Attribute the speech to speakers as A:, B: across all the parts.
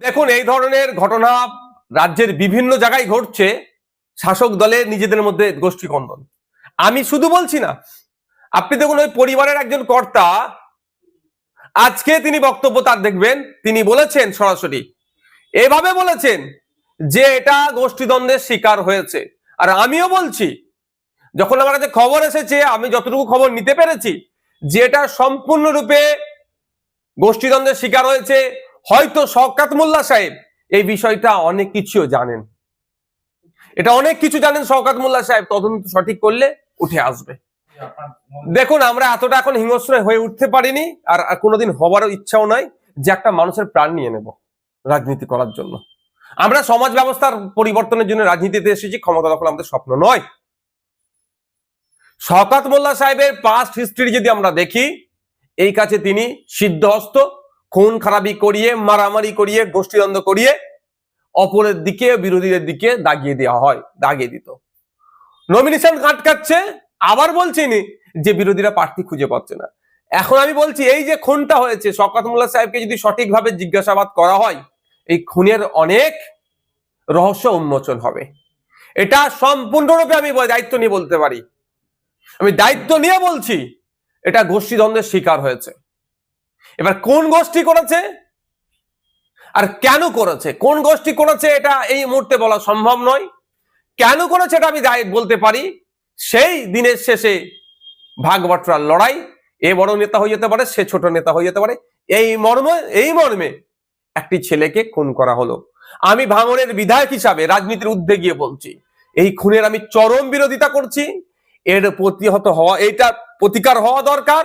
A: দেখুন, এই ধরনের ঘটনা রাজ্যের বিভিন্ন জায়গায় ঘটছে। শাসক দলের নিজেদের মধ্যে গোষ্ঠী কন্দন আমি শুধু বলছি না, আপনি দেখুন, ওই পরিবারের একজন কর্তা, আজকে তিনি বক্তব্য তার দেখবেন, তিনি বলেছেন সরাসরি, এভাবে বলেছেন যে এটা গোষ্ঠীদ্বন্দ্বের শিকার হয়েছে। আর আমিও বলছি, যখন আমার কাছে খবর এসেছে, আমি যতটুকু খবর নিতে পেরেছি, যে এটা সম্পূর্ণরূপে গোষ্ঠীদ্বন্দ্বের শিকার হয়েছে হয়তো শওকাত মোল্লা সাহেব এই বিষয়টা অনেক কিছুও জানেন। এটা অনেক কিছু জানেন শওকাত মোল্লা সাহেব, তদন্ত সঠিক করলে উঠে আসবে। দেখুন, আমরা এতটা এখন হিংস্র হয়ে উঠতে পারিনি, আর কোনোদিন হবারও ইচ্ছাও নয় যে একটা মানুষের প্রাণ নিয়ে নেব রাজনীতি করার জন্য। আমরা সমাজ ব্যবস্থার পরিবর্তনের জন্য রাজনীতিতে এসেছি, ক্ষমতা দখল আমাদের স্বপ্ন নয়। শওকাত মোল্লা সাহেবের পাস্ট হিস্ট্রি যদি আমরা দেখি, এই কাছে তিনি সিদ্ধহস্ত। খুন খারাপি করিয়ে, মারামারি করিয়ে, গোষ্ঠীদ্বন্দ্ব করিয়ে অপরের দিকে, বিরোধীদের দিকে দাগিয়ে দেওয়া হয়, দাগিয়ে দিত। নমিনেশন কাটকাচ্ছে, আবার বলছিনি যে বিরোধীরা প্রার্থী খুঁজে পাচ্ছে না। এখন আমি বলছি, এই যে খুনটা হয়েছে, শওকাত মোল্লা সাহেবকে যদি সঠিকভাবে জিজ্ঞাসাবাদ করা হয়, এই খুনের অনেক রহস্য উন্মোচন হবে। এটা সম্পূর্ণরূপে আমি দায়িত্ব নিয়ে বলতে পারি। আমি দায়িত্ব নিয়ে বলছি, এটা গোষ্ঠীদ্বন্দ্বের শিকার হয়েছে। এবার কোন গোষ্ঠী করেছে? আর কেন করেছে? কোন গোষ্ঠী করেছে এটা এই মুহূর্তে বলা সম্ভব নয়। কেন করেছে এটা আমি বলতে পারি। সেই দিনের শেষে ভাগ লড়াই, এ বড় নেতা হয়ে যেতে পারে, সে ছোট নেতা হয়ে যেতে পারে। এই মর্মে এই মর্মে একটি ছেলেকে খুন করা হলো। আমি ভাঙনের বিধায়ক হিসাবে রাজনীতির ঊর্ধ্বে গিয়ে বলছি। এই খুনের আমি চরম বিরোধিতা করছি। এর প্রতিহত হওয়া, এইটা প্রতিকার হওয়া দরকার।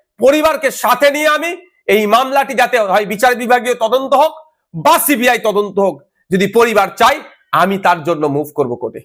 A: পরিবারকে সাথে নিয়ে আমি এই মামলাটি যাতে হয় বিচার বিভাগীয় তদন্ত হোক বা সিবিআই তদন্ত হোক, যদি পরিবার চাই আমি তার জন্য মুভ করব কোর্টে।